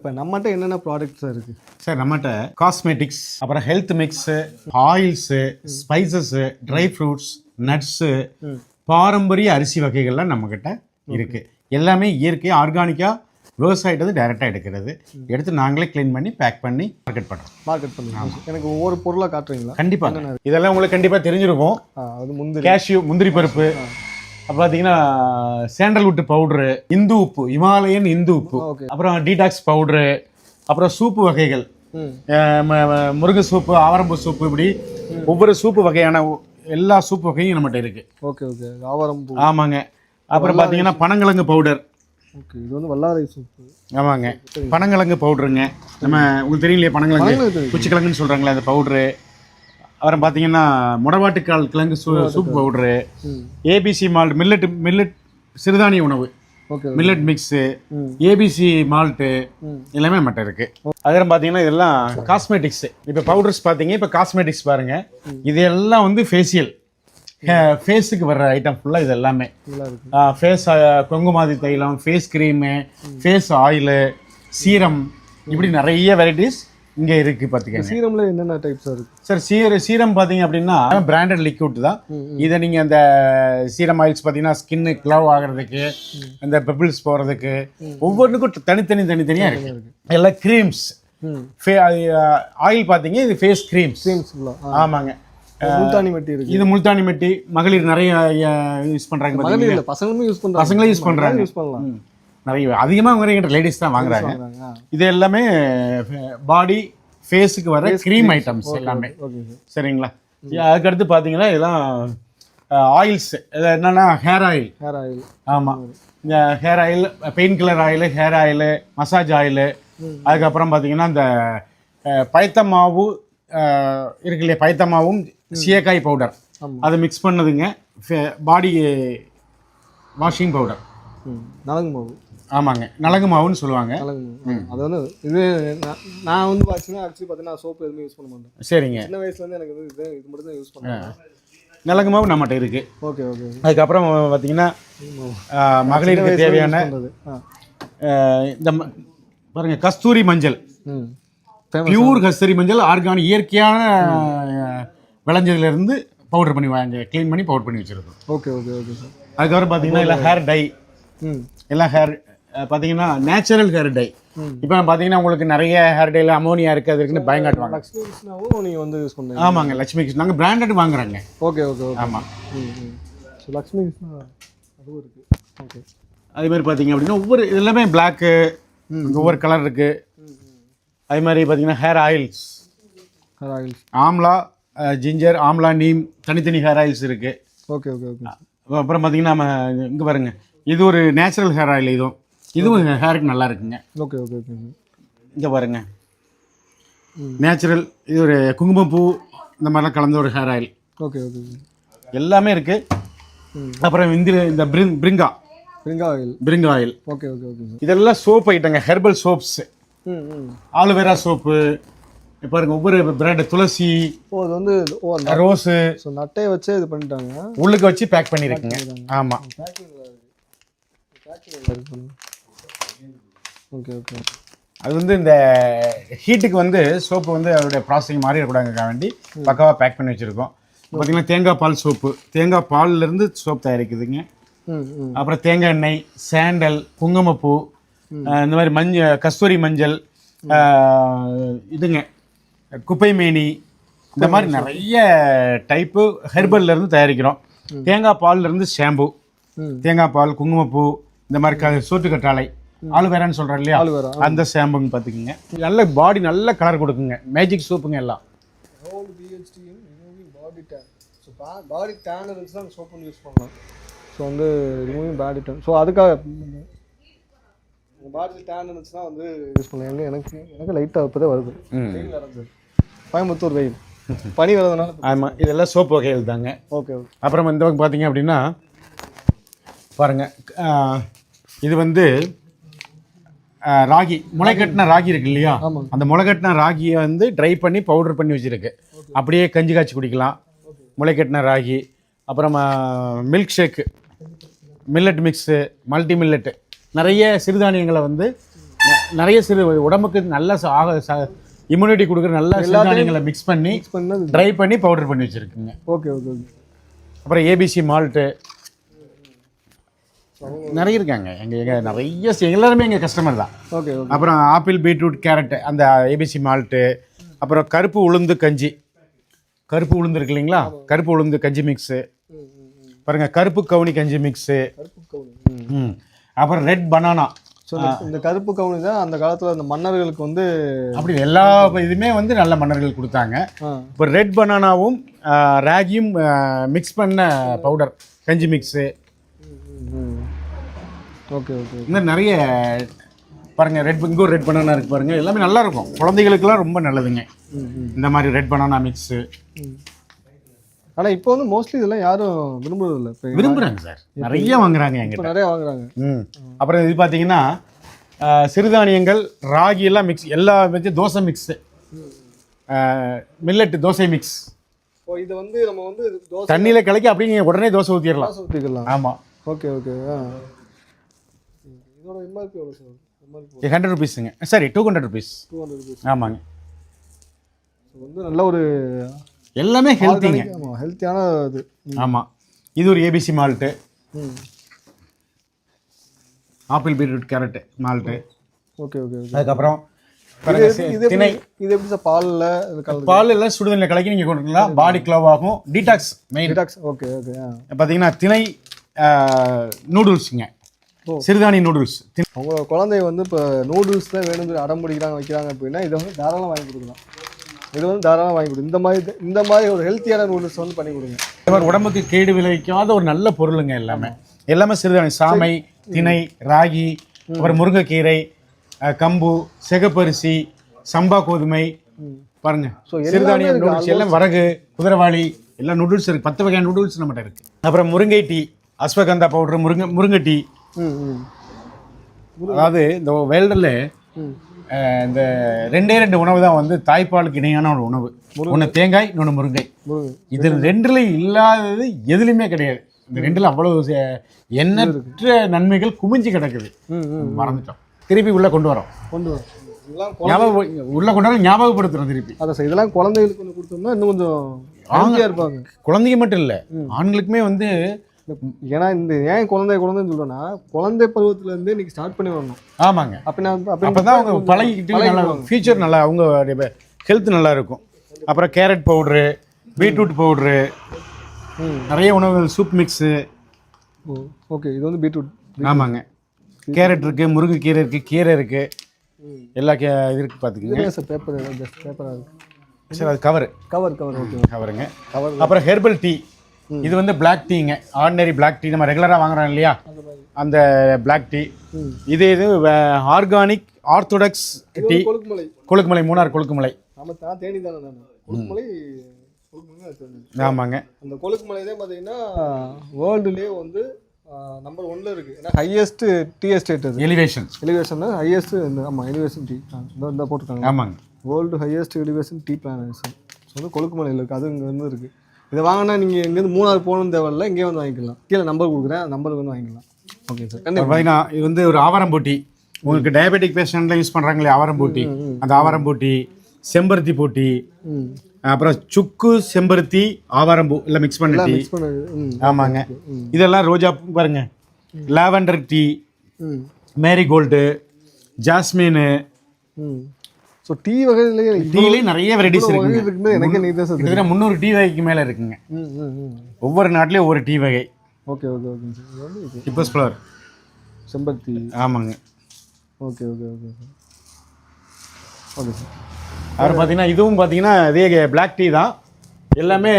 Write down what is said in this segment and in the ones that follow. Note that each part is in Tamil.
இப்போ நம்மகிட்ட என்னென்ன ப்ராடக்ட்ஸ் இருக்குது சார் நம்மகிட்ட காஸ்மெட்டிக்ஸ் அப்புறம் health mix oils spices dry fruits nuts பாரம்பரிய அரிசி வகைகள்லாம் நம்மக்கிட்ட இருக்கு. எல்லாமே இயற்கை ஆர்கானிக்காக விவசாயிட்டது டைரெக்டாக எடுக்கிறது. எடுத்து நாங்களே க்ளீன் பண்ணி பேக் பண்ணி மார்க்கெட் பண்ணுறோம் மார்க்கெட் பண்ணுங்க எனக்கு ஒவ்வொரு பொருளாக காட்டுறீங்களா? கண்டிப்பாக இதெல்லாம் உங்களுக்கு கண்டிப்பாக தெரிஞ்சிருக்கும். அது முந்திரி. கேஷ்யூ முந்திரி பருப்பு. பார்த்தீங்கன்னா சாண்டல்வுட் பவுடரு இந்து உப்பு இமாலயன் இந்து உப்பு அப்புறம் டீடாக்ஸ் பவுடரு அப்புறம் சூப்பு வகைகள். முருங்கை சூப்பு ஆவரம்பு சூப்பு இப்படி ஒவ்வொரு சூப்பு வகையான எல்லா சூப்பு வகையும் நம்மகிட்ட இருக்கு. Okay okay. ஆவாரம் பூ ஆமாங்க. அப்புறம் பார்த்தீங்கன்னா பனங்கிழங்கு பவுடர் ஓகே இது வந்து வல்லாரை சூப்பு ஆமாங்க. பனங்கிழங்கு பவுடருங்க நம்ம உங்களுக்கு தெரியும் இல்லையா பனங்கிழங்கு. குச்சிக்கிழங்குன்னு சொல்கிறாங்களே அந்த பவுடரு அப்புறம் பார்த்தீங்கன்னா முடவாட்டுக்கால் கிழங்கு சூ soup powder ABC malt millet millet சிறுதானிய உணவு. மில்லட் மிக்ஸு ஏபிசி மால்ட்டு எல்லாமே நம்மகிட்ட இருக்கு. அதுக்கப்புறம் பார்த்தீங்கன்னா இதெல்லாம் காஸ்மெட்டிக்ஸ் இப்போ பவுடர்ஸ் பார்த்தீங்க இப்போ காஸ்மெட்டிக்ஸ் பாருங்க. இது எல்லாம் வந்து ஃபேஷியல் ஃபேஸுக்கு வர்ற ஐட்டம் ஃபுல்லாக இது எல்லாமே ஃபேஸ் குங்குமாதி தைலம் face cream face oil serum இப்படி நிறைய வெரைட்டிஸ் இங்கே இருக்கு பார்த்துக்கங்க. சீரம்ல என்னென்ன டைப்ஸ் இருக்கு? சார் சீர சீரம் பார்த்தீங்க அப்படின்னா பிராண்டட் லிக்விட் தான். இதை நீங்கள் அந்த சீரம் ஆயில்ஸ் பார்த்தீங்கன்னா ஸ்கின்னு க்ளவ் ஆகிறதுக்கு அந்த பெபிள்ஸ் போகிறதுக்கு ஒவ்வொன்றுக்கும் தனித்தனி தனித்தனியாக இருக்கு. எல்லாம் க்ரீம்ஸ் ஆயில் பார்த்தீங்க இது ஃபேஸ் க்ரீம்ஸ் க்ரீம்ஸ் ஆமாங்க. முல்தானி மெட்டி இருக்கு. இது முல்தானி மெட்டி. மகளிர் நிறைய யூஸ் பார்த்தீங்க மகளிர் பசங்களுமே யூஸ் பண்ணுறாங்க பசங்களே யூஸ் பண்ணுறாங்க யூஸ் பண்ணலாம். நிறைய அதிகமாக வாங்குறீங்க லேடிஸ் தான் வாங்குறாங்க. இது எல்லாமே பாடி ஃபேஸுக்கு வர க்ரீம் ஐட்டம்ஸ் எல்லாமே. சரிங்களா? அதுக்கடுத்து பார்த்தீங்கன்னா இதெல்லாம் ஆயில்ஸ் என்னன்னா ஹேர் ஆயில் ஹேர் ஆயில் ஆமாம் இந்த hair oil pain killer oil hair oil massage oil அதுக்கப்புறம் பார்த்தீங்கன்னா இந்த அஹ், பயத்த மாவு அஹ், இருக்கு இல்லையா பயத்த மாவும் சீயக்காய் பவுடர். அதை மிக்ஸ் பண்ணதுங்க. பாடி வாஷிங் பவுடர் நலங்கு மாவு. ஆமாங்க. நலங்கு மாவுன்னு சொல்லுவாங்க. அது வந்து இது நான் வந்து பார்த்தீங்கன்னா ஆக்சுவலி பார்த்தீங்கன்னா சோப்பு எதுவுமே யூஸ் பண்ண மாட்டேன். சரிங்க. சின்ன வயசுலேருந்து எனக்கு வந்து இது இது மட்டும் தான் யூஸ் பண்ணுவேன். நலங்கு மாவு நம்மகிட்ட இருக்குது ஓகே ஓகே அதுக்கப்புறம் பார்த்தீங்கன்னா மகளிருக்கு தேவையான இந்த ம- பாருங்க கஸ்தூரி மஞ்சள். பியூர் கஸ்தூரி மஞ்சள் ஆர்கானிக் இயற்கையான விளைஞ்சதுலேருந்து பவுடர் பண்ணி வாங்க க்ளீன் பண்ணி பவுடர் பண்ணி வச்சிருக்கோம். ஓகே ஓகே ஓகே சார் அதுக்கப்புறம் பார்த்தீங்கன்னா எல்லாம் ஹேர் டை எல்லாம் ஹேர் பார்த்தீங்கன்னா நேச்சுரல் ஹேர் டை. இப்போ பார்த்தீங்கன்னா உங்களுக்கு நிறைய ஹேர் டைல அமோனியா இருக்குது அது இருக்குன்னு பயங்காட்டுவாங்க லக்ஷ்மி கிருஷ்ணாவும் நீங்கள் வந்து யூஸ் பண்ணுறீங்க ஆமாங்க லட்சுமி கிருஷ்ணன் நாங்கள் பிராண்டட் வாங்குறாங்க. ஓகே ஓகே ஆமாம் ம் ம். ஸோ லக்ஷ்மி கிருஷ்ணா அதுவும் இருக்குது ஓகே அதே மாதிரி பார்த்தீங்க அப்படின்னா ஒவ்வொரு இது எல்லாமே பிளாக்கு ஒவ்வொரு கலர் இருக்குது அதே மாதிரி பார்த்தீங்கன்னா hair oils hair oil amla ginger amla neem தனித்தனி ஹேர் ஆயில்ஸ் இருக்குது ஓகே ஓகே ஓகே அப்புறம் பார்த்தீங்கன்னா நம்ம இங்கே பாருங்க. இது ஒரு நேச்சுரல் ஹேர் ஆயில் இதுவும். இதுவும் ஹேருக்கு நல்லா இருக்குங்க. ஓகே ஓகே ஓகே இங்கே பாருங்க. நேச்சுரல் இது ஒரு குங்குமப்பூ இந்த மாதிரிலாம் கலந்த ஒரு ஹேர் ஆயில் ஓகே ஓகே எல்லாமே இருக்குது. அப்புறம் இந்த இந்த பிரிங் பிரிங்கா பிரிங்கா ஆயில் பிரிங்கா ஆயில் ஓகே ஓகே ஓகே இதெல்லாம் soap ஐட்டங்க herbal soaps aloe vera soap பாருங்க ஒவ்வொரு பிராண்ட் துளசி ஓ அது வந்து ஓ ரோஸு ஸோ நட்டையை வச்சே இது பண்ணிட்டாங்க. உள்ளுக்கு வச்சு பேக் பண்ணியிருக்குங்க ஆமாம் ஓகே ஓகே அது வந்து இந்த ஹீட்டுக்கு வந்து சோப்பு வந்து அதோடைய ப்ராசஸிங் மாறிடக்கூடாதுக்காக வேண்டி பக்காவாக பேக் பண்ணி வச்சுருக்கோம். பார்த்தீங்கன்னா தேங்காய் பால் சோப்பு தேங்காய் பால்லேருந்து சோப் தயாரிக்குதுங்க அப்புறம் தேங்காய் எண்ணெய் சாண்டல் குங்குமப்பூ இந்த மாதிரி மஞ்சள் கஸ்தூரி மஞ்சள் இதுங்க. குப்பை மேனி இந்த மாதிரி நிறைய டைப்பு ஹெர்பல்லேருந்து தயாரிக்கிறோம். தேங்காய் பால்லேருந்து ஷாம்பு. தேங்காய் பால் குங்குமப்பூ இந்த மாதிரி க கற்றாழை ஆலுவேரான்னு சொல்கிறேன் இல்லையா ஆலுவேரா. அந்த ஷாம்புன்னு பார்த்துக்குங்க. நல்ல பாடி நல்ல கலர் கொடுக்குங்க. மேஜிக் சோப்புங்க எல்லாம். Old PHD removing body tan so body tan இருந்துச்சுன்னா அந்த சோப் யூஸ் பண்ணலாம் ஸோ வந்து ரிமூவிங் பாடி டேன் ஸோ அதுக்காக உங்கள் பாடி டேன் இருந்துச்சுன்னா வந்து யூஸ் பண்ணலாம் எனக்கு எனக்கு லைட்டாக இப்போ தான் வருது. கோயம்புத்தூர் வெயில் பனி வர்றதுனால ஆமாம் இதெல்லாம் சோப்பு வகைகள் தாங்க. ஓகே ஓகே அப்புறம் இந்த பக்கம் பார்த்தீங்க அப்படின்னா பாருங்க ஆஹ், இது வந்து ராகி முளைக்கட்டின ராகி. இருக்கு இல்லையா. அந்த முளைக்கட்டின ராகியை வந்து ட்ரை பண்ணி பவுடர் பண்ணி வச்சிருக்கு. அப்படியே கஞ்சி காய்ச்சி குடிக்கலாம். முளைக்கட்டின ராகி அப்புறம் milk shake millet mix multi millet நிறைய சிறுதானியங்களை வந்து நிறைய சிறு உடம்புக்கு நல்ல ஆக இம்யூனிட்டி கொடுக்குற நல்ல சிறுதானியங்களை மிக்ஸ் பண்ணி ட்ரை பண்ணி பவுடர் பண்ணி வச்சுருக்குங்க. ஓகே ஓகே ஓகே அப்புறம் ஏபிசி மால்ட்டு நிறைய இருக்காங்க. எங்க எங்க நிறைய எல்லாருமே எங்கள் கஸ்டமர் தான். ஓகே அப்புறம் ஆப்பிள் பீட்ரூட் கேரட் அந்த ஏபிசி மால்ட்டு அப்புறம் கருப்பு உளுந்து கஞ்சி. கருப்பு உளுந்து இருக்கு இல்லைங்களா? கருப்பு உளுந்து கஞ்சி மிக்ஸு பாருங்க கருப்பு கவுனி கஞ்சி மிக்ஸு ம் அப்புறம் ரெட் பனானா ஸோ இந்த கருப்பு கவுனி தான் அந்த காலத்தில் அந்த மன்னர்களுக்கு வந்து அப்படி எல்லா இதுவுமே வந்து நல்ல மன்னர்கள் கொடுத்தாங்க. இப்போ ரெட் பனானாவும் ராகியும் மிக்ஸ் பண்ண பவுடர் கஞ்சி மிக்ஸு ஓகே ஓகே இந்த மாதிரி நிறைய பாருங்க ரெட் இங்கே ஒரு ரெட் பனானா இருக்கு பாருங்க. எல்லாமே நல்லா இருக்கும் குழந்தைகளுக்குலாம் ரொம்ப நல்லதுங்க. இந்த மாதிரி ரெட் பனானா மிக்ஸு ஆனால் இப்போ வந்து மோஸ்ட்லி இதெல்லாம் யாரும் விரும்புறதில்ல. இப்போ விரும்புகிறாங்க சார். நிறைய வாங்குறாங்க எங்கிட்ட நிறைய வாங்குறாங்க. ம். அப்புறம் இது பார்த்தீங்கன்னா சிறுதானியங்கள் ராகி எல்லாம் மிக்ஸ் எல்லா வச்சு dosa mix millet dosa mix இது வந்து நம்ம வந்து தண்ணியில் கலக்கி அப்படியே நீங்கள் உடனே தோசை ஊற்றிடலாம் ஊற்றிக்கலாம் ஆமாம் ஓகே ஓகே. இதோட எம்ஆர்பி எவ்வளோ சார்? ஹண்ட்ரட் ருபீஸுங்க சரி two hundred rupees two hundred rupees ஆமாங்க. வந்து நல்ல ஒரு எல்லாமே ஹெல்த்திங்க ஹெல்த்தியான இது. ஆமாம் இது ஒரு ABC malt apple beetroot carrot malt okay okay அதுக்கப்புறம் திணை. இது எப்படி சார் பாலில் பால் எல்லாம் சுடுதண்ணில் கலக்கி நீங்கள் பாடி க்ளோவ் ஆகும். Detox main detox okay okay பார்த்தீங்கன்னா திணை நூடுல்ஸுங்க. சிறுதானிய நூடுல்ஸ். உங்களோட குழந்தை வந்து இப்போ நூடுல்ஸ் தான் வேணும்னு சொல்லி அடம் பிடிக்கிறாங்க வைக்கிறாங்க அப்படின்னா இதை வந்து தாராளம் வாங்கி கொடுக்கலாம். இது வந்து தாராளம் வாங்கி கொடுங்க. இந்த மாதிரி இந்த மாதிரி ஒரு ஹெல்த்தியான நூடுல்ஸ் வந்து பண்ணி கொடுங்க. மாதிரி உடம்புக்கு கேடு விளைவிக்காத ஒரு நல்ல பொருளுங்க எல்லாமே. எல்லாமே சிறுதானியம் சாமை திணை ராகி அப்புறம் முருங்கைக்கீரை கம்பு சிகப்பரிசி சம்பா கோதுமை. பாருங்க. சிறுதானியம் இருக்கு. நூடுல்ஸ் எல்லாம் வரகு குதிரவாளி எல்லாம் நூடுல்ஸ் இருக்கு. பத்து வகையான நூடுல்ஸ் நம்மகிட்ட இருக்கு. அப்புறம் முருங்கை டீ அஸ்வகந்தா பவுடர் முருங்கை முருங்கை டீ அதாவது இந்த வேல்டில் இந்த ரெண்டே ரெண்டு உணவு தான் வந்து தாய்ப்பாலுக்கு இணையான ஒரு உணவு. ஒன்று தேங்காய் இன்னொன்று முருங்கை. இது ரெண்டுல இல்லாதது எதுலையுமே கிடையாது. இந்த ரெண்டுல அவ்வளவு எண்ணற்ற நன்மைகள் குமிஞ்சு கிடக்குது. மறந்துட்டோம். திருப்பி உள்ள கொண்டு வரோம். கொண்டு வரோம். ஞாபகம் உள்ள கொண்டு வரோம் ஞாபகப்படுத்துறோம் திருப்பி. சார் இதெல்லாம் குழந்தைகளுக்கு கொடுத்தோம்னா இன்னும் கொஞ்சம் இருப்பாங்க. குழந்தைங்க மட்டும் இல்லை ஆண்களுக்குமே வந்து ஏன்னா இந்த ஏன் குழந்தை குழந்தைன்னு சொல்றேன்னா குழந்தை பருவத்துல இருந்தே நீங்க ஸ்டார்ட் பண்ணி வரணும். ஆமாங்க. அப்படின்னா அப்பதான் அவங்க பழகிக்கிட்டு நல்லா ஃபியூச்சர் நல்லா அவங்க ஹெல்த் நல்லா இருக்கும். அப்புறம் கேரட் பவுட்ரு பீட்ரூட் பவுட்ரு. நிறைய உணவுகள் சூப் மிக்ஸு ஓகே இது வந்து பீட்ரூட் ஆமாங்க. கேரட் இருக்கு முருங்கைக்கீரை இருக்கு கீரை இருக்கு. எல்லா கே இது இருக்கு பார்த்துக்குங்க சார் பேப்பர் பேப்பராக இருக்கு. சரி அது கவர் கவர் கவர் ஓகே கவருங்க Cover. அப்புறம் ஹெர்பல் டீ இது வந்து பிளாக் டீங்க ஆர்டினரி பிளாக் டீ நம்ம ரெகுலராக வாங்குறோம் இல்லையா? அந்த பிளாக் டீ. இது இது organic orthodox tea Kolukkumalai. Munnar Kolukkumalai. ஆமாங்க. அந்த கொழுக்குமலை தான் பார்த்தீங்கன்னா வேர்ல்டுலேயே வந்து நம்பர் ஒன்ல இருக்கு. ஏன்னா ஹையஸ்ட் டீ எஸ்டேட் அது. எலிவேஷன் எலிவேஷன் ஹையஸ்ட் இந்த ஆமாம் எலிவேஷன் டீ இந்த இந்த போட்டிருக்காங்க. ஆமாங்க. World highest elevation tea plantation so வந்து கொழுக்குமலையில் இருக்குது அது இங்கே வந்து இருக்குது இதை வாங்கினா நீங்கள் இங்கேருந்து மூணாறு போகணும்னு தேவையில்ல இங்கே வந்து வாங்கிக்கலாம். கீழே நம்பர் கொடுக்குறேன் அந்த நம்பருக்கு வந்து வாங்கிக்கலாம். ஓகே சார் கண்டிப்பாக இது வந்து ஒரு ஆவாரம்பூட்டி உங்களுக்கு டயபெட்டிக் பேஷண்ட்ல யூஸ் பண்ணுறாங்களே ஆவாரம்பூட்டி அந்த ஆவாரம்பூட்டி செம்பருத்தி பூட்டி அப்புறம் சுக்கு செம்பருத்தி ஆவாரம்பூ எல்லாம் மிக்ஸ் பண்ண ஆமாங்க. இதெல்லாம் ரோஜா பூ பாருங்க லாவெண்டர் டீ மேரிகோல்டு ஜாஸ்மின் ம். ஸோ டீ வகையிலேயே டீலேயும் நிறைய வெரைட்டிஸ் இருக்குங்க. எனக்கு நீ தான் சார் முந்நூறு டீ வகைக்கு மேலே இருக்குங்க. ஒவ்வொரு நாட்டிலையும் ஒவ்வொரு டீ வகை. Okay okay okay. சார் டிப்பஸ் ஃப்ளவர் செம்பருத்தி. ஆமாங்க. Okay okay okay sir okay sir அப்புறம் பார்த்தீங்கன்னா இதுவும் பார்த்தீங்கன்னா இதே பிளாக் டீ தான். எல்லாமே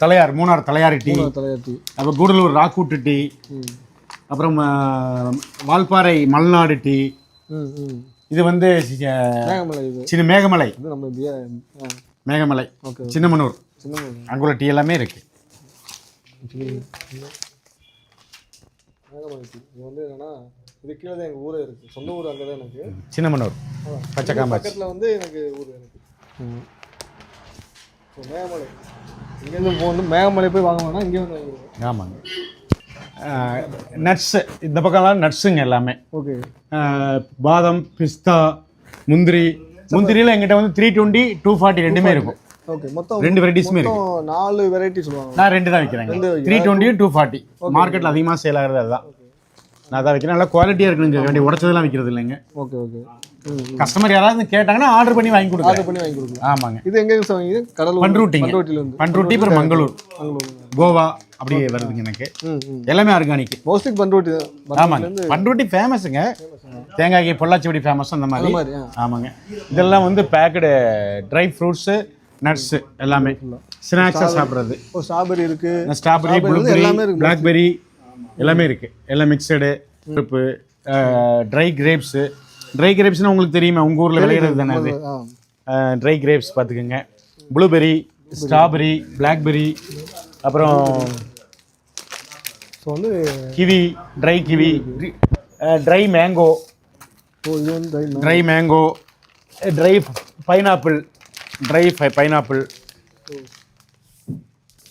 தலையார் மூணார் தலையார் டீ தலையார் டீ அப்புறம் கூடலூர் ராக்கூட்டு டீ அப்புறம் வால்பாறை மலைநாடு டீ ம் ம். இது வந்து சின்ன மேகமலை. மேகமலை. சின்னமனூர். சின்ன அங்குள்ள டீ எல்லாமே இருக்கு. இது வந்து என்னன்னா இது கீழே தான் எங்கள் ஊரே இருக்குது சொந்த ஊர் அங்கே தான் எனக்கு. சின்னமனூர். பச்சைக்காம்பாச்சி பக்கத்தில் வந்து எனக்கு ஊர் எனக்கு. மேகமலை. இங்கேருந்து வந்து மேகமலை போய் வாங்க வேணா இங்கே வந்து வாங்கிடுவோம். ஆமாங்க. நட்ஸு இந்த பக்கம்லாம் நட்ஸுங்க எல்லாமே. ஓகே பாதாம் பிஸ்தா முந்திரி. முந்திரியில் எங்கிட்ட வந்து த்ரீ டுவெண்ட்டி டூ ஃபார்ட்டி ரெண்டுமே இருக்கும். ஓகே மொத்தம் ரெண்டு வெரைட்டிஸுமே இருக்கு. மொத்தம் நாலு வெரைட்டி சொல்லுவாங்க. நான் ரெண்டு தான் விற்கிறேங்க த்ரீ டுவெண்ட்டியும் டூ ஃபார்ட்டி மார்க்கெட்டில் அதிகமாக சேல் ஆகிறது அதுதான். நான் அதான் வைக்கிறேன். நல்லா குவாலிட்டியாக இருக்குங்க வேண்டிய உடச்சதெல்லாம் விற்கிறது இல்லைங்க. Okay okay. கஸ்டமர் யாராவது கேட்டாங்கன்னா ஆர்டர் பண்ணி வாங்கி கொடுக்குறேன் ஆர்டர் பண்ணி வாங்கி கொடுக்கலாம் ஆமாங்க. இது எங்க சார் வாங்கி கடலூர் பண்ருட்டி அப்புறம் மங்களூர். மங்களூர். கோவா அப்படி வருதுங்க எனக்கு. எல்லாமே ஆர்கானிக் மோஸ்ட்லி பண்ருட்டி தான். ஆமாங்க. பண்ருட்டி ஃபேமஸுங்க தேங்காய்க்கு பொள்ளாச்சிபடி ஃபேமஸ் அந்த மாதிரி. ஆமாங்க. இதெல்லாம் வந்து பேக்கடு ட்ரை ஃப்ரூட்ஸு நட்ஸு எல்லாமே. ஸ்நாக்ஸாக சாப்பிட்றது. ஓ ஸ்ட்ராபெரி இருக்கு. ஸ்ட்ராபெரி எல்லாமே. பிளாக்பெரி எல்லாமே இருக்கு. எல்லாம் மிக்சடு பருப்பு ட்ரை கிரேப்ஸு ட்ரை கிரேப்ஸ்னால் உங்களுக்கு தெரியுமா உங்கள் ஊரில் விளையிறது தானே அது? ட்ரை கிரேப்ஸ் பார்த்துக்குங்க. ப்ளூபெரி ஸ்ட்ராபெரி பிளாக்பெரி அப்புறம் ஸோ வந்து kiwi dry kiwi dry mango dry mango dry pineapple dry pineapple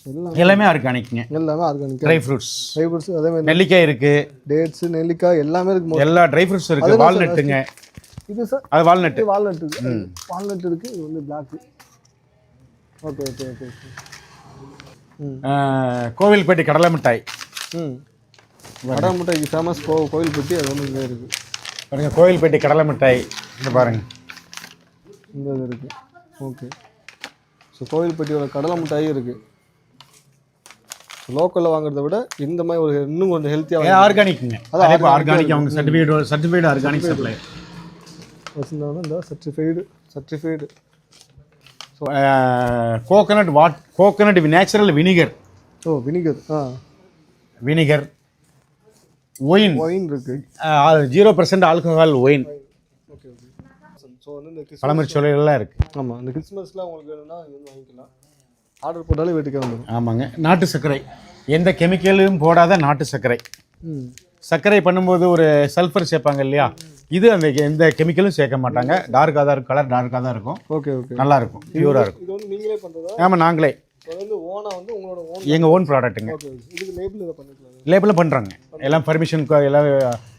எல்லாம் எல்லாமே ஆர்கானிக்ங்க எல்லாமே organic dry fruits dry fruits அதே மாதிரி நெல்லிக்காய் இருக்கு. டேட்ஸ் நெல்லிக்காய் எல்லாமே இருக்கு எல்லா ட்ரை ஃப்ரூட்ஸ் இருக்கு. வால்நட்டுங்க இது சார் அது வால்நட்டு இது வால்நட் இருக்கு வால்நட் இருக்கு இது வந்து black okay okay okay Kovilpatti கடலை மிட்டாய். ம். வடை முட்டை இது ஃபேமஸ் கோ கோயில்பட்டி அது வந்து இங்கே இருக்குது பாருங்க கோவில்பேட்டை கடலை மிட்டாய். இந்த பாருங்க. இந்த இது இருக்குது ஓகே ஸோ கோயில்பட்டியோட கடலை மிட்டாயும் இருக்குது லோக்கலில் வாங்குறத விட இந்த மாதிரி ஒரு இன்னும் கொஞ்சம் ஹெல்த்தியாக ஆர்கானிக்குங்க அதே இப்போ ஆர்கானிக் அவங்க சர்டிஃபிகேட் சர்டிஃபைடு ஆர்கானிக் சப்ளை இந்த certified certified coconut water coconut natural vinegar oh vinegar ah. Vinegar wine wine இருக்குது zero percent alcohol wine okay okay so வந்து இந்த கிறிஸ் பழமரிச்சோலையெல்லாம் இருக்குது ஆமாம் இந்த கிறிஸ்மஸ்லாம் உங்களுக்கு வேணும்னா வாங்கிக்கலாம். ஆர்டர் போட்டாலே வீட்டுக்கே வந்துடும் ஆமாங்க. நாட்டு சர்க்கரை. எந்த கெமிக்கலும் போடாத நாட்டு சர்க்கரை. ம். சர்க்கரை பண்ணும்போது ஒரு சல்ஃபர் சேர்ப்பாங்க இல்லையா? இது அந்த எந்த கெமிக்கலும் சேர்க்க மாட்டாங்க. டார்க்காக தான் இருக்கும் கலர் டார்க்காக தான் இருக்கும். Okay okay. நல்லா இருக்கும் பியூராக இருக்கும். இது வந்து நீங்களே பண்ணுறதா ஆமாம் நாங்களே. வந்து ஓனாக வந்து உங்களோட ஓன் எங்கள் ஓன் ப்ராடக்ட்டுங்க ஓகே இதுக்கு லேபிள் இதை பண்ணிக்கலாம். லேபிளில் பண்ணுறாங்க எல்லாம் பர்மிஷன் எல்லாம்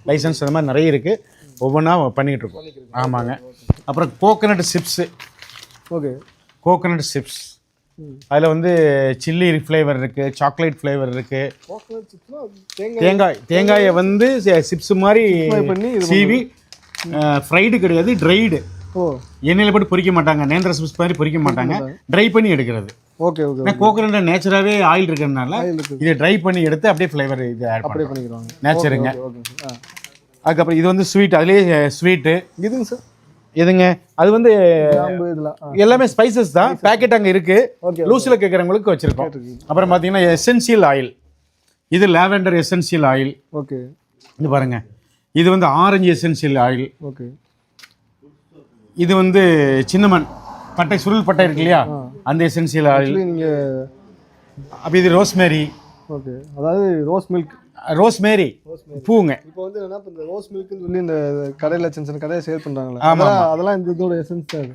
லைசன்ஸ் அந்த மாதிரி நிறைய இருக்குது ஒவ்வொன்றா பண்ணிகிட்டு இருக்கோம். ஆமாங்க. அப்புறம் coconut chips okay. Coconut chips அதில் வந்து சில்லி ஃப்ளேவர் இருக்குது சாக்லேட் ஃப்ளேவர் இருக்குது தேங்காய். தேங்காய் வந்து சிப்ஸ் மாதிரி பண்ணி சீவி ஃப்ரைடு கிடையாது ட்ரைடு எண்ணெயில் போட்டு பொரிக்க மாட்டாங்க நேந்திர சிப்ஸ் மாதிரி பொரிக்க மாட்டாங்க. ட்ரை பண்ணி எடுக்கிறது. ஓகே ஓகே கோகனட் நேச்சுராகவே ஆயில் இருக்கிறதுனால இதை ட்ரை பண்ணி எடுத்து அப்படியே ஃப்ளேவர் இது ஆட் பண்ணிக்கிறாங்க நேச்சருங்க அதுக்கப்புறம் இது வந்து ஸ்வீட் அதுலேயே ஸ்வீட்டு இதுங்க சார் எதுங்க? அது வந்து எல்லாமே ஸ்பைசஸ் தான். பேக்கெட் அங்கே இருக்கு. லூஸில் கேட்குறவங்களுக்கு வச்சிருக்கோம். அப்புறம் பார்த்தீங்கன்னா எசென்சியல் ஆயில் இது லாவெண்டர் எசென்சியல் ஆயில் ஓகே. இது பாருங்க. இது வந்து ஆரஞ்சு எசென்சியல் ஆயில் ஓகே. இது வந்து சின்னமன். பட்டை சுருள் பட்டை இருக்கு இல்லையா? அந்த எசென்சியல் ஆயில் நீங்கள் அப்போ இது ரோஸ்மேரி ஓகே. அதாவது ரோஸ் மில்க் ரோஸ்மேரி பூங்க. இப்போ வந்து இப்போ இந்த ரோஸ் மில்க்னு சொல்லி இந்த கடையில் சின்ன சின்ன கடையை சேல் பண்ணுறாங்களே அதெல்லாம் அதெல்லாம் இந்த இதோட எசன்ஸ் தான்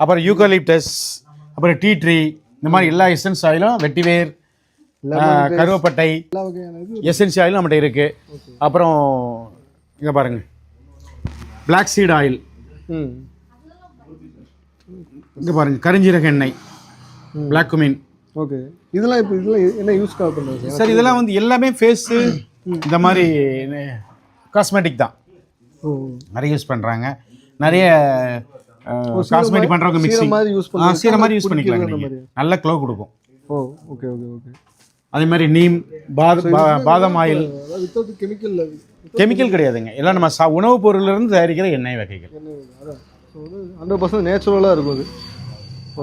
அப்புறம் யூகலிப்டஸ் அப்புறம் டீ ட்ரீ இந்த மாதிரி எல்லா எசன்ஸ் ஆயிலும் வெட்டிவேர் கருவப்பட்டை எசன்ஸ் ஆயில் நம்மகிட்ட இருக்கு. அப்புறம் இங்கே பாருங்க. பிளாக் சீட் ஆயில் இங்கே பாருங்க கரிஞ்சீரக எண்ணெய். Black cumin okay. இதெல்லாம் இப்போ இதெல்லாம் என்ன யூஸ் பண்ணுறது சார் இதெல்லாம் வந்து எல்லாமே ஃபேஸு இந்த மாதிரி காஸ்மெட்டிக் தான். நிறைய யூஸ் பண்ணுறாங்க நிறைய காஸ்மெட்டிக் பண்ணுறவங்க மிக்சிங் மாதிரி யூஸ் ஆ சீர மாதிரி யூஸ் நீங்கள் நல்ல க்ளோ கொடுக்கும். Oh okay okay okay. அதே மாதிரி நீம் பாதாம் ஆயில் கெமிக்கல் கெமிக்கல் கிடையாதுங்க. எல்லாம் நம்ம சா உணவுப் பொருளிலிருந்து தயாரிக்கிற எண்ணெய் வகைகள். ஹண்ட்ரட் பர்சன்ட் நேச்சுரலாக இருக்கும் அது.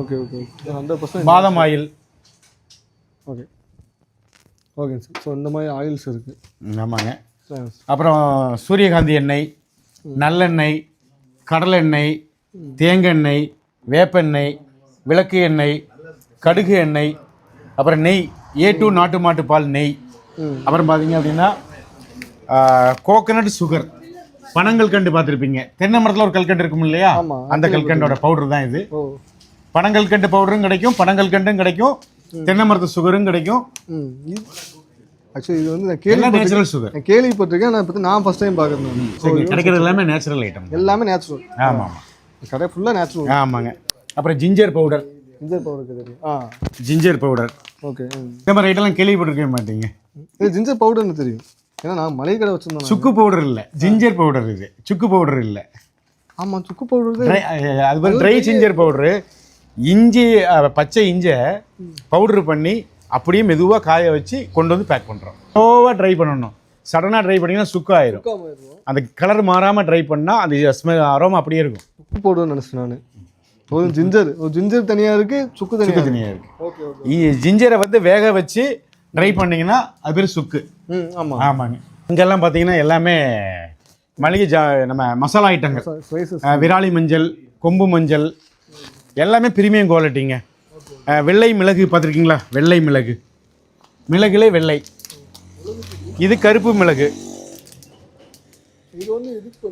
Okay okay. ஹண்ட்ரட் பர்சன்ட் பாதாம் ஆயில் ஓகே ஓகேங்க சார் ஸோ இந்த மாதிரி ஆயில்ஸ் இருக்குது ஆமாங்க. அப்புறம் சூரியகாந்தி எண்ணெய் நல்லெண்ணெய் கடலெண்ணெய் தேங்காய் வேப்பெண்ணெய் விளக்கு எண்ணெய் கடுகு எண்ணெய் அப்புறம் நெய் ஏ டூ நாட்டு மாட்டு பால் நெய். அப்புறம் பார்த்தீங்க அப்படின்னா கோகனட் சுகர் பனங்கள் கண்டு பார்த்துருப்பீங்க. தென்னை மரத்தில் ஒரு கல்கண்டு இருக்கும் இல்லையா? அந்த கல்கண்டோட பவுடர் தான் இது. பனங்கள் கண்டு பவுடரும் கிடைக்கும் பனங்கள் கண்டும் கிடைக்கும். தென்னை மரத்து சுகரும் கிடைக்கும். ஆக்சுவலி இது வந்து நான் கேள்வி நேச்சுரல் சுகர் நான் கேள்விப்பட்டிருக்கேன். நான் இப்போ நான் ஃபர்ஸ்ட் டைம் பார்க்குறேன் கிடைக்கிறது எல்லாமே நேச்சுரல் ஐட்டம் எல்லாமே நேச்சுரல் ஆமாம். ஆமாம் கடை ஃபுல்லாக நேச்சுரல் ஆமாங்க. அப்புறம் ஜிஞ்சர் பவுடர் ஜிஞ்சர் பவுடருக்கு தெரியும். ஆ. ஜிஞ்சர் பவுடர் ஓகே இந்த மாதிரி ஐட்டம்லாம் கேள்விப்பட்டிருக்க மாட்டீங்க. இது ஜிஞ்சர் பவுடர்னு தெரியும். ஏன்னா நான் மளிகை கடை வச்சிருந்தேன் சுக்கு பவுடர் இல்லை. ஜிஞ்சர் பவுடர் இது. சுக்கு பவுடர் இல்லை. ஆமாம் சுக்கு பவுடர் ட்ரை அது வந்து ட்ரை ஜிஞ்சர் பவுடரு இஞ்சி பச்சை இஞ்சை பவுடர் பண்ணி அப்படியே மெதுவாக காய வச்சு கொண்டு வந்து பேக் பண்ணுறோம் ஸ்லோவாக ட்ரை பண்ணணும். சடனாக ட்ரை பண்ணிங்கன்னா சுக்கு ஆயிரும். அந்த கலர் மாறாமல் ட்ரை பண்ணால் அந்த ஸ்மெல் அரோமா அப்படியே இருக்கும். சுக்கு பவுடர்னு நினச்சேன் நான். ஒரு ஜிஞ்சர் ஒரு ஜிஞ்சர் தனியாக இருக்கு சுக்கு தனியாக இருக்கு. தனியாக இருக்கு. ஓகே ஓகே இ- ஜிஞ்சரை வந்து வேக வச்சு ட்ரை பண்ணீங்கன்னா அது பேர் சுக்கு ம் ஆமாம் ஆமாங்க. இங்கெல்லாம் பார்த்தீங்கன்னா எல்லாமே மளிகை ஜா நம்ம மசாலா ஐட்டங்கள் விராலி மஞ்சள் கொம்பு மஞ்சள் எல்லாமே பிரீமியம் குவாலிட்டிங்க வெள்ளை மிளகு பார்த்துருக்கீங்களா? வெள்ளை மிளகு. மிளகுலே வெள்ளை. இது கருப்பு மிளகு. இது வந்து இதுக்கு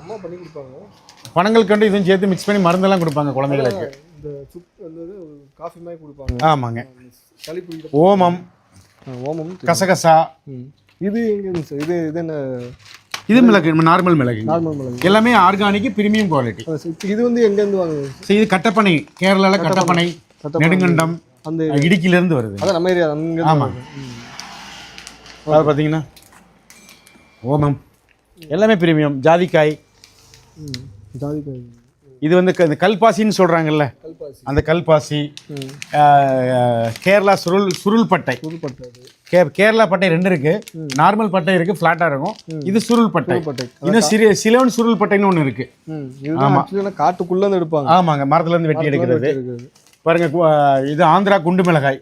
அம்மா பண்ணி கொடுப்பாங்க. பனங்கள் கண்டு இதுவும் சேர்த்து மிக்ஸ் பண்ணி மருந்தெல்லாம் கொடுப்பாங்க குழந்தைகளுக்கு. இந்த காஃபி மாதிரி கொடுப்பாங்க. ஆமாங்க. ஓமம். ஓமம். கசகசா. இது எங்க இது இது என்ன இது மிளகு நார்மல் மிளகு. நார்மல் மிளகு. எல்லாமே ஆர்கானிக் பிரீமியம் குவாலிட்டி இது வந்து எங்க இருந்து வாங்குது இது கட்டப்பனை. கேரளால கட்டப்பனை. நெடுங்கண்டம் அந்த இடுக்கிலிருந்து வருது. அதான் நம்ம ஏரியா அங்க ஆமாங்க அது பார்த்தீங்கன்னா ஓமம். எல்லாமே பிரீமியம் ஜாதிக்காய். ஜாதிக்காய். இது வந்து இந்த கல்பாசின்னு சொல்கிறாங்கல்ல அந்த கல்பாசி கேரளா சுருள் சுருள் பட்டை. கே கேரளா பட்டை ரெண்டு இருக்கு. நார்மல் பட்டை இருக்கு ஃப்ளாட்டாக இருக்கும். இது சுருள் பட்டை. இன்னும் சிறு சிலவன் சுருள் பட்டைன்னு ஒன்று இருக்கு. காட்டுக்குள்ள இருந்து எடுப்பாங்க. ஆமாங்க மரத்துல இருந்து வெட்டி எடுக்கிறது. பாருங்க இது ஆந்திரா குண்டு மிளகாய்.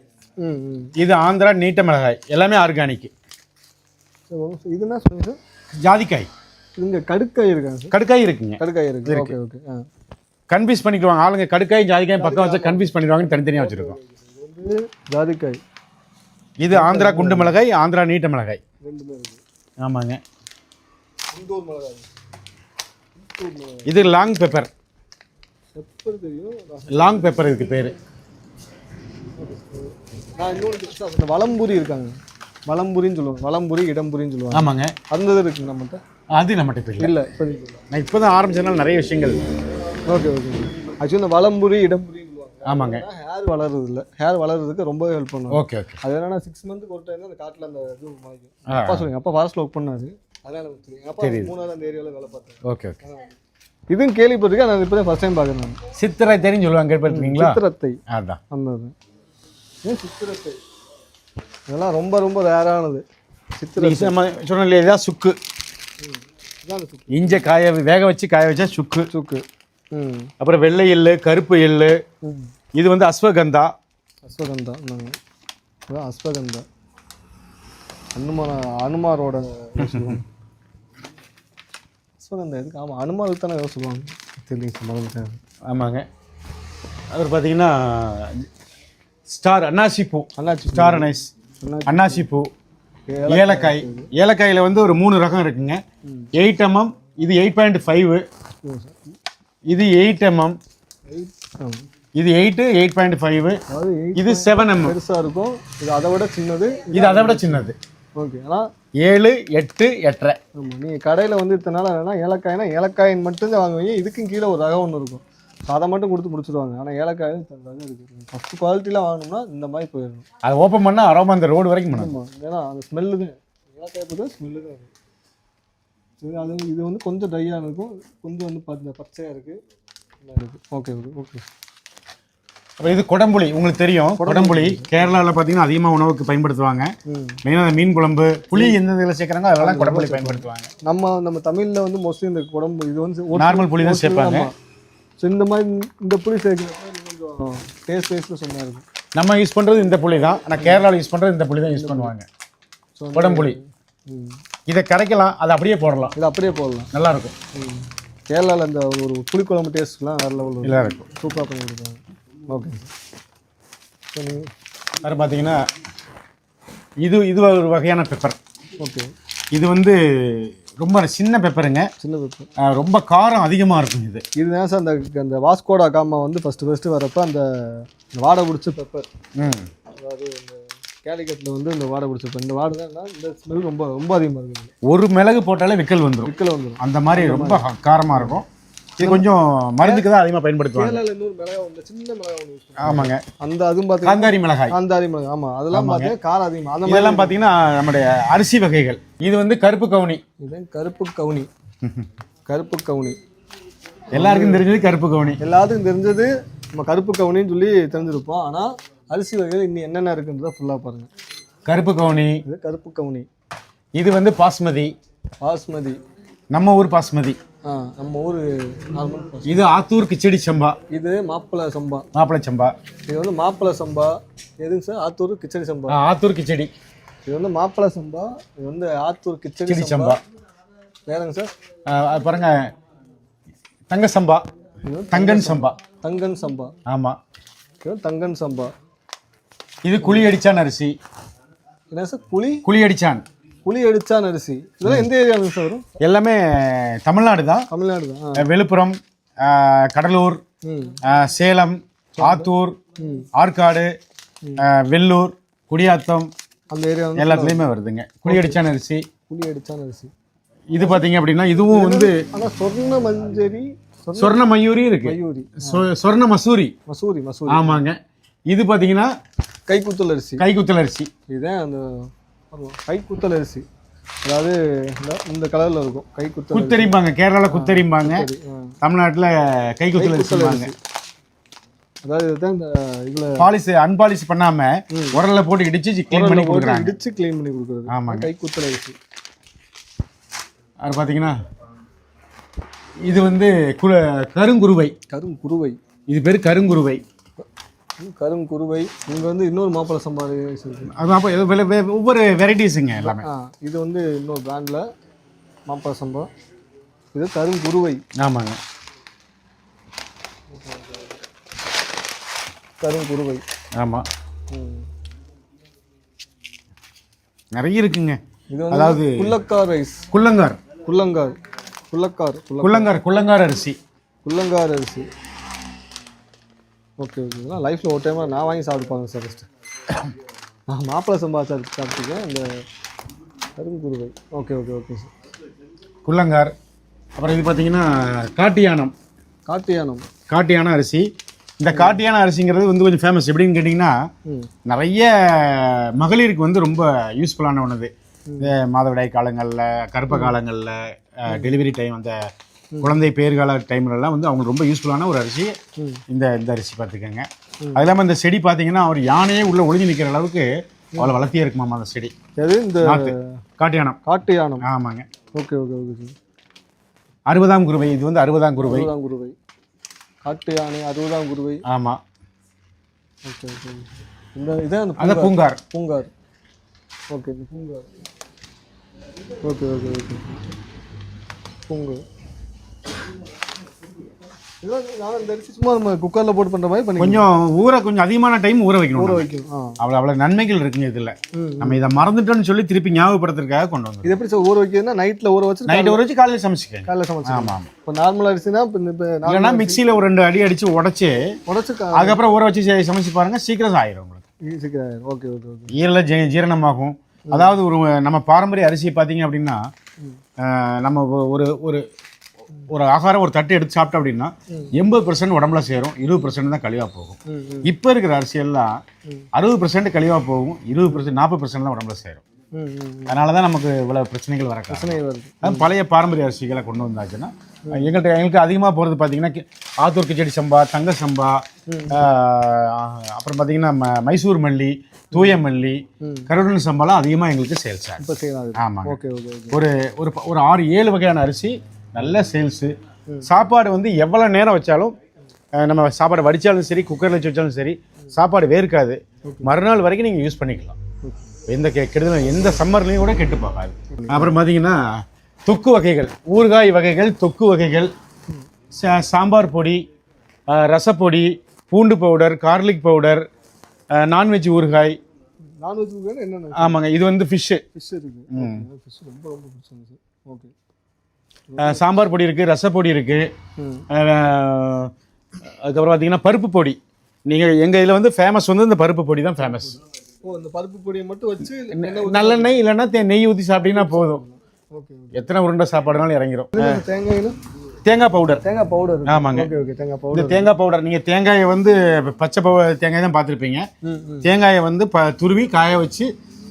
இது ஆந்திரா நீட்ட மிளகாய். எல்லாமே ஆர்கானிக். இது என்ன சொல்லுங்க ஜாதிக்காய். இங்க கடுக்காய் இருக்காங்க கடுக்காய் இருக்குங்க. கடுக்காய் இருக்கு. ஓகே ஓகே கன்ஃபியூஸ் பண்ணிக்குவாங்க ஆளுங்க கடுக்காய் ஜாதிக்காய் பக்கம் வச்சு கன்ஃபியூஸ் பண்ணிடுவாங்கன்னு தனித்தனியாக வச்சிருக்கோம். ஜாதிக்காய். இது ஆந்திரா குண்டு மிளகாய் ஆந்திரா நீட்ட மிளகாய். ஆமாங்க. இது லாங் பெப்பர் லாங் பெப்பர் இதுக்கு பேர். வலம்புரி இருக்காங்க. வலம்புரின்னு சொல்லுவாங்க. வலம்புரி இடம்புரின்னு சொல்லுவாங்க. ஆமாங்க. அந்த இது இருக்குங்க நம்மகிட்ட அது நம்மகிட்ட இப்போ இல்லை. இப்போதைக்கு நான் இப்போ தான் ஆரம்பிச்சதுனால நிறைய விஷயங்கள். Okay okay. ஆக்சுவலி இந்த வலம்புரி இடம்புரின்னு சொல்லுவாங்க ஆமாங்க. ஹேர் வளருது இல்லை ஹேர் வளர்றதுக்கு ரொம்ப ஹெல்ப் பண்ணும். Okay okay. அது என்னன்னா சிக்ஸ் மந்த்துக்கு ஒரு டைம் அந்த காட்டில் அந்த இது முளைக்கும் ஆ. அப்பா சொல்லுங்க அப்பா ஃபாரஸ்ட்ல ஒர்க் பண்ணாரு. அதனால தெரியும். அப்பா மூணாவது அந்த ஏரியாவில் வேலை பார்த்தேன் ஓகே ஓகே. இதுவும் கேள்விப்பட்டிருக்கேன் நான் இப்போ தான் ஃபர்ஸ்ட் டைம் பார்க்குறேன் நான். சித்திரை தெரியும் சொல்லுவாங்க கேள்விப்பட்டிருக்கீங்களா? சித்திரத்தை. அதான். அந்த சித்திரத்தை? இதெல்லாம் ரொம்ப ரொம்ப ரேரானது சித்திரை நீங்கள் நம்ம சொன்ன இல்லையா சுக்கு. இஞ்ச காய வேக வச்சு காய வச்சா சுக்கு. சுக்கு. ம் அப்புறம் வெள்ளை எள்ளு கருப்பு எள்ளு. இது வந்து அஸ்வகந்தா. அஸ்வகந்தா அஸ்வகந்தா. அனுமார அனுமாரோட அஸ்வகந்தா எதுக்கு? ஆமாம் அனுமாருக்கு தானே ஏதோ சொல்லுவாங்க. தெரியுங்க ஆமாங்க. அப்புறம் பார்த்தீங்கன்னா ஸ்டார் அன்னாசி பூ அண்ணாச்சி ஸ்டார் அனைஸ் அன்னாசி பூ ஏலக்காய். ஏலக்காயில் வந்து ஒரு மூணு ரகம் இருக்குங்க. எயிட் எம்எம் இது எயிட் பாயிண்ட் ஃபைவ் இது எயிட் எம்எம் இது எயிட்டு எயிட் பாயிண்ட் ஃபைவ் இது செவன் எம்எம் பெருசாக இருக்கும். இது அதை விட சின்னது இது அதை விட சின்னது. ஓகே ஆனால் ஏழு எட்டு எட்டரை. நீங்கள் கடையில் வந்து இத்தனால என்னன்னா ஏலக்காய்னா ஏலக்காயின் மட்டும்தான் வாங்குவீங்க. இதுக்கும் கீழே ஒரு ரகம் ஒன்று இருக்கும். அதை மட்டும் கொடுத்து முடிச்சிடுவாங்க ஆனால் ஏலக்காய் ரகம் இருக்குது ஃபஸ்ட்டு குவாலிட்டியில் வாங்கணும்னா இந்த மாதிரி போயிடணும். அதை ஓப்பன் பண்ணால் அரோமா அந்த ரோடு வரைக்கும் பண்ணும் ஆமாம் ஏன்னா அந்த ஸ்மெல்லு தான் ஏலக்காய் பார்த்தா ஸ்மெல்லு தான் இருக்கும் சரி அது இது வந்து கொஞ்சம் ட்ரையாக இருக்கும். கொஞ்சம் வந்து பச்சை பச்சையாக இருக்குது இருக்குது ஓகே ஓகே ஓகே அப்புறம் இது குடம்புளி. உங்களுக்கு தெரியும் குடம்புளி கேரளாவில் பார்த்தீங்கன்னா அதிகமாக உணவுக்கு பயன்படுத்துவாங்க. மெயினாக மீன் குழம்பு புளி எந்த இதில் சேர்க்குறாங்க அதெல்லாம் குடம்புளி பயன்படுத்துவாங்க. நம்ம நம்ம தமிழில் வந்து மோஸ்ட்லி இந்த குடம்பு இது வந்து நார்மல் புளி தான் சேர்ப்பாங்க. ஸோ இந்த மாதிரி இந்த புளி சேர்க்கிறப்ப கொஞ்சம் டேஸ்ட் வைஸில் சொன்னா இருக்கும் நம்ம யூஸ் பண்ணுறது இந்த புளி தான். ஆனால் கேரளாவில் யூஸ் பண்ணுறது இந்த புளி தான் யூஸ் பண்ணுவாங்க. ஸோ குடம்புளி ம். இதை கரைக்கலாம் அதை அப்படியே போடலாம். இது அப்படியே போடலாம். நல்லா இருக்கும் ம். கேரளாவில் இந்த ஒரு புளிக்குழம்பு டேஸ்ட்லாம் வேறு லெவலில் நல்லா இருக்கும். சூப்பராக பண்ணி கொடுப்பாங்க ஓகே வேறு பார்த்தீங்கன்னா இது இது ஒரு வகையான பெப்பர் ஓகே இது வந்து ரொம்ப சின்ன பெப்பருங்க சின்ன பெப்பர் ரொம்ப காரம் அதிகமாக இருக்கும் இது. இதுதான் சார் அந்த அந்த வாஸ்கோடா காமா வந்து ஃபஸ்ட்டு ஃபஸ்ட்டு வரப்போ அந்த வாடை பிடிச்ச பெப்பர் ம். அதாவது இந்த கேலிக்கட்டில் வந்து இந்த வாடை பிடிச்சிருப்பேன் இந்த வாடை தான் இந்த ஸ்மெல் ரொம்ப ரொம்ப அதிகமாக இருக்குது ஒரு மிளகு போட்டாலே விக்கல் வந்துடும் விற்கல வந்துடும் அந்த மாதிரி ரொம்ப காரமாக இருக்கும். இது கொஞ்சம் மருந்துக்கு தான் அதிகமாக பயன்படுத்துவாங்க. இன்னொரு மிளகா ஒன்று சின்ன மிளகா ஒன்று ஆமாங்க. அந்த அதுவும் பார்த்தீங்கன்னா காந்தாரி மிளகாய். காந்தாரி மிளகா ஆமாம் அதெல்லாம் பார்த்தீங்கன்னா காரம் அதிகமாக அந்த மாதிரி இதெல்லாம் பார்த்தீங்கன்னா நம்முடைய அரிசி வகைகள். இது வந்து கருப்பு கவுனி. இது கருப்பு கவுனி. கருப்பு கவுனி. எல்லாருக்கும் தெரிஞ்சது கருப்பு கவுனி. எல்லாத்துக்கும் தெரிஞ்சது நம்ம கருப்பு கவுனின்னு சொல்லி தெரிஞ்சிருப்போம். ஆனால் அரிசி வகைகள் இன்னும் என்னென்ன இருக்குன்றத ஃபுல்லாக பாருங்கள் கருப்பு கவுனி. இது கருப்பு கவுனி. இது வந்து பாஸ்மதி. பாஸ்மதி. நம்ம ஊர் பாஸ்மதி. நம்ம ஊர் நார்மல் இது ஆத்தூர் கிச்சடி சம்பா. இது மாப்பிள்ளை சம்பா. மாப்பிளை சம்பா. இது வந்து மாப்பிள்ளை சம்பா. எதுங்க சார்? ஆத்தூர் கிச்சடி சம்பா. ஆத்தூர் கிச்சடி. இது வந்து மாப்பிள்ளை சம்பா. இது வந்து ஆத்தூர் கிச்சடி சம்பா. வேறங்க சார்? பாருங்க. தங்க சம்பா. தங்கன் சம்பா. தங்கன் சம்பா. ஆமாம் தங்கன் சம்பா. இது குழி அடிச்சான் அரிசி. என்ன சார்? புளி குழி அடிச்சான். புளி அடிச்சான் அரிசி இதெல்லாம் எந்த ஏரியாவில் சார் வரும்? எல்லாமே தமிழ்நாடு தான். தமிழ்நாடு தான் விழுப்புரம் கடலூர் சேலம் ஆத்தூர் ஆற்காடு வெள்ளூர் குடியாத்தம் அந்த ஏரியா எல்லாத்துலேயுமே வருதுங்க. குழி அடிச்சான் அரிசி புளி அடிச்சான் அரிசி இது பார்த்தீங்க அப்படின்னா இதுவும் வந்து சொர்ண மஞ்சரி சொர்ண மயூரி இருக்கு. மயூரி. சொர்ண மசூரி. மசூரி மசூரி. ஆமாங்க. இது பார்த்தீங்கன்னா கைக்குத்தல் அரிசி. கைக்குத்தல் அரிசி. இதுதான் அந்த ஆமா, கைக்குத்தல் அரிசி. அதாவது இந்த- கலர்ல இருக்கும் கைக்குத்தல் அரிசி. குத்தரிம்பாங்க கேரளாவில் ஆ. தமிழ்நாட்டில் கைக்குத்தல் அரிசிம்பாங்க அதாவது இதுதான் இந்த இதுல பாலிஷ் அன்பாலிஷ் பண்ணாம உரல்ல போட்டு இடிச்சு க்ளீன் பண்ணி கொடுக்குறாங்க. இடிச்சு க்ளீன் பண்ணி கொடுக்குறது. ஆமாங்க. கைக்குத்தல் அரிசி. அது பார்த்தீங்கன்னா இது வந்து குல கருங்குருவை. கரும் குருவை இது பேர் கருங்குருவை. கரும் குருவை இங்க வந்து இன்னொரு மாப்பிள சம்பாதி இருக்கு அது அப்போ வெ- ஒவ்வொரு வெரைட்டிஸுங்க எல்லாமே. ஆ இது வந்து இன்னொரு பிராண்ட்ல மாப்பிள சம்பா. இது கரும் குருவை ஆமாங்க. கரும் குருவை ஆமாம் ம். நிறைய இருக்குங்க. இது வந்து அதாவது குள்ளக்கார் ரைஸ். குள்ளங்கார். குள்ளங்கார் குள்ளக்கார் குள்ள குள்ளங்கார் குள்ளங்கார் அரிசி. குள்ளங்கார் அரிசி. ஓகே ஓகே இதெல்லாம் லைஃப்பில் ஒரு டைமாக நான் வாங்கி சாப்பிட்டு சார் ஃபஸ்ட்டு நான் மாப்பிள்ளை சம்பா சார் சாப்பிட்டுருக்கேன் இந்த கருங்குருவை ஓகே ஓகே ஓகே சார் குள்ளங்கார். அப்புறம் இது பார்த்தீங்கன்னா காட்டியானம் காட்டியானம் காட்டியான அரிசி. இந்த காட்டியான அரிசிங்கிறது வந்து கொஞ்சம் ஃபேமஸ் எப்படின்னு கேட்டிங்கன்னா நிறைய மகளிருக்கு வந்து ரொம்ப யூஸ்ஃபுல்லான ஒன்றுது இந்த மாதவிடாய் காலங்களில் கருப்ப காலங்களில் டெலிவரி டைம் அந்த குழந்தை பேர்கால டைம்லலாம் வந்து அவங்களுக்கு ரொம்ப யூஸ்ஃபுல்லான ஒரு அரிசி. இந்த இந்த அரிசி பார்த்துக்கோங்க. அது இல்லாமல் இந்த செடி பார்த்தீங்கன்னா ஒரு யானையே உள்ளே ஒளிஞ்சு நிற்கிற அளவுக்கு அவ்வளோ வளர்த்தியே இருக்குமாமா அந்த செடி. எது? இந்த நாட்டு காட்டியானம். காட்டு யானம். ஆமாங்க. Okay okay okay sir. அறுபதாம் குருவை. இது வந்து அறுபதாம் குருவை. அறுபதாம் குருவை. காட்டு யானை அறுபதாம் குருவை. ஆமாம் ஓகே ஓகே இந்த இதான் அந்த பூங்கார். பூங்கார். ஓகே பூங்கார். Okay okay okay. பூங்கார் இதெல்லாம் நான் இந்த அரிசி சும்மா நம்ம குக்கரில் போட்டு பண்ணுற மாதிரி பண்ணி கொஞ்சம் ஊற கொஞ்சம் அதிகமான டைம் ஊற வைக்கணும் ஊற. வைக்கணும். அவ்வளோ அவ்வளோ நன்மைகள் இருக்குங்க இதில். நம்ம இதை மறந்துட்டோம்னு சொல்லி திருப்பி ஞாபகப்படுத்துறதுக்காக கொண்டு வந்தோம். இது எப்படி சார் ஊற வைக்கிறதுனா நைட்டில் ஊற வச்சு நைட் ஊற வச்சு காலையில் சமைச்சிக்கங்க. காலைல சமைச்சு ஆமாம் ஆமாம் இப்போ நார்மல் அரிசினா இப்போ இல்லைன்னா மிக்சியில் ஒரு ரெண்டு அடி அடித்து உடச்சி உடச்சு அதுக்கப்புறம் ஊற வச்சு சமைச்சு பாருங்க சீக்கிரம் ஆயிரும் உங்களுக்கு. சீக்கிரம் ஓகே ஓகே ஓகே ஈரல ஜீரணமாகும். அதாவது ஒரு நம்ம பாரம்பரிய அரிசி பார்த்தீங்க அப்படின்னா நம்ம ஒரு ஒரு ஒரு ஆகாரம் ஒரு தட்டு எடுத்து சாப்பிட்டோம் அப்படின்னா எண்பது பர்சன்ட் உடம்புல சேரும் இருபது பர்சன்ட் தான் கழிவாக போகும். இப்போ இருக்கிற அரிசியெல்லாம் அறுபது பர்சன்ட் கழிவாக போகும் இருபது பர்சன்ட் நாற்பது பர்சன்ட் தான் உடம்புல சேரும். அதனால தான் நமக்கு இவ்வளவு பிரச்சனைகள் வர காரணம். பிரச்சனை வருது. அதான் பழைய பாரம்பரிய அரிசிகளை கொண்டு வந்தாச்சுன்னா எங்கள்கிட்ட எங்களுக்கு அதிகமாக போகிறது பார்த்தீங்கன்னா ஆத்தூர் கிச்சடி சம்பா தங்க சம்பா அப்புறம் பார்த்தீங்கன்னா மைசூர் மல்லி தூய மல்லி கருடன் சம்பாலாம் அதிகமாக எங்களுக்கு சேல்ஸ் ஆகும் ஆமாங்க. ஓகே. ஒரு ஒரு ஒரு ஆறு ஏழு வகையான அரிசி நல்ல சேல்ஸு சாப்பாடு வந்து எவ்வளோ நேரம் வச்சாலும் நம்ம சாப்பாடு வடித்தாலும் சரி குக்கரில் வச்சு வச்சாலும் சரி சாப்பாடு வேர்க்காது. மறுநாள் வரைக்கும் நீங்கள் யூஸ் பண்ணிக்கலாம். எந்த கெ கெடுதலும் எந்த சம்மர்லேயும் கூட கெட்டு போகாது. அப்புறம் பார்த்தீங்கன்னா தொக்கு வகைகள் ஊறுகாய் வகைகள் தொக்கு வகைகள் சா- சாம்பார் பொடி ரசப்பொடி பூண்டு powder garlic powder non veg ஊறுகாய். நான்வெஜ் வேணும் என்னென்ன? ஆமாங்க இது வந்து ஃபிஷ்ஷு ஃபிஷ் இருக்கு. ஃபிஷ் ரொம்ப ரொம்ப பிடிச்சிருந்துச்சு. ஓகே. சாம்பார் பொடி இருக்குது ரசப்பொடி இருக்குது அதுக்கப்புறம் பார்த்தீங்கன்னா பருப்பு பொடி. நீங்கள் எங்கள் இதில் வந்து ஃபேமஸ் வந்து இந்த பருப்பு பொடி தான் ஃபேமஸ் ஓ இந்த பருப்பு பொடியை மட்டும் வச்சு நல்லெண்ணெய் இல்லைன்னா நெய் ஊற்றி சாப்பிட்டீங்கன்னா போதும். ஓகே எத்தனை உருண்டை சாப்பாடுனாலும் இறங்கிரும். தேங்காய்னா தேங்காய் பவுடர் தேங்காய் பவுடர் ஆமாங்க. தேங்காய் இந்த பவுடர் தேங்காய் பவுடர் நீங்கள் தேங்காயை வந்து பச்சை பவு தேங்காய் தான் பார்த்துருப்பீங்க. தேங்காயை வந்து ப துருவி காய வச்சு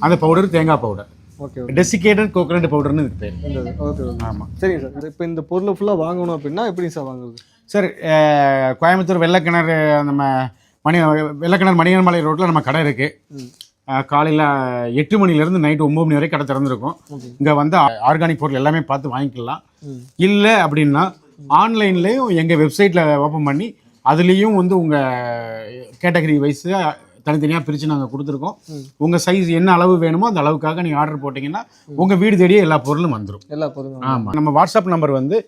அந்த பவுடர் தேங்காய் powder okay okay desiccated coconut பவுடர்னு இதுக்கு பேர். ஓகே ஆமாம் சரிங்க சார். இப்போ இந்த பொருளை ஃபுல்லாக வாங்கணும் அப்படின்னா எப்படி சார் வாங்குறது? சார் கோயம்புத்தூர் வெள்ளக்கிணறு நம்ம மணி வெள்ளக்கிணறு மணியன்மலை ரோட்டில் நம்ம கடை இருக்குது காலையில் எட்டு மணிலேருந்து நைட்டு ஒம்பது மணி வரைக்கும் கடை திறந்துருக்கும். இங்கே வந்து ஆர்கானிக் பொருள் எல்லாமே பார்த்து வாங்கிக்கலாம். இல்லை அப்படின்னா ஆன்லைன்லேயும் எங்கள் வெப்சைட்டில் ஓப்பன் பண்ணி அதுலேயும் வந்து உங்கள் கேட்டகரி வைஸு தனித்தனியாக பிரித்து நாங்கள் கொடுத்துருக்கோம். உங்கள் சைஸ் என்ன அளவு வேணுமோ அந்த அளவுக்காக நீங்கள் ஆர்டர் போட்டிங்கன்னா உங்கள் வீடு தேடியே எல்லா பொருளும் வந்துடும் எல்லா பொருளும் ஆமாம் நம்ம வாட்ஸ்அப் நம்பர் வந்து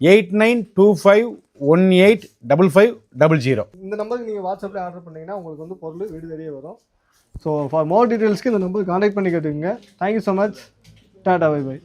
eight nine two five one eight double five double zero. இந்த நம்பருக்கு நீங்கள் வாட்ஸ்அப்பில் ஆர்டர் பண்ணீங்கன்னா உங்களுக்கு வந்து பொருள் வீடு தேடியே வரும். ஸோ ஃபார் மோர் டீட்டெயில்ஸ்க்கு இந்த நம்பருக்கு கான்டாக்ட் பண்ணி கேட்டுக்கோங்க. Thank you so much tata bye bye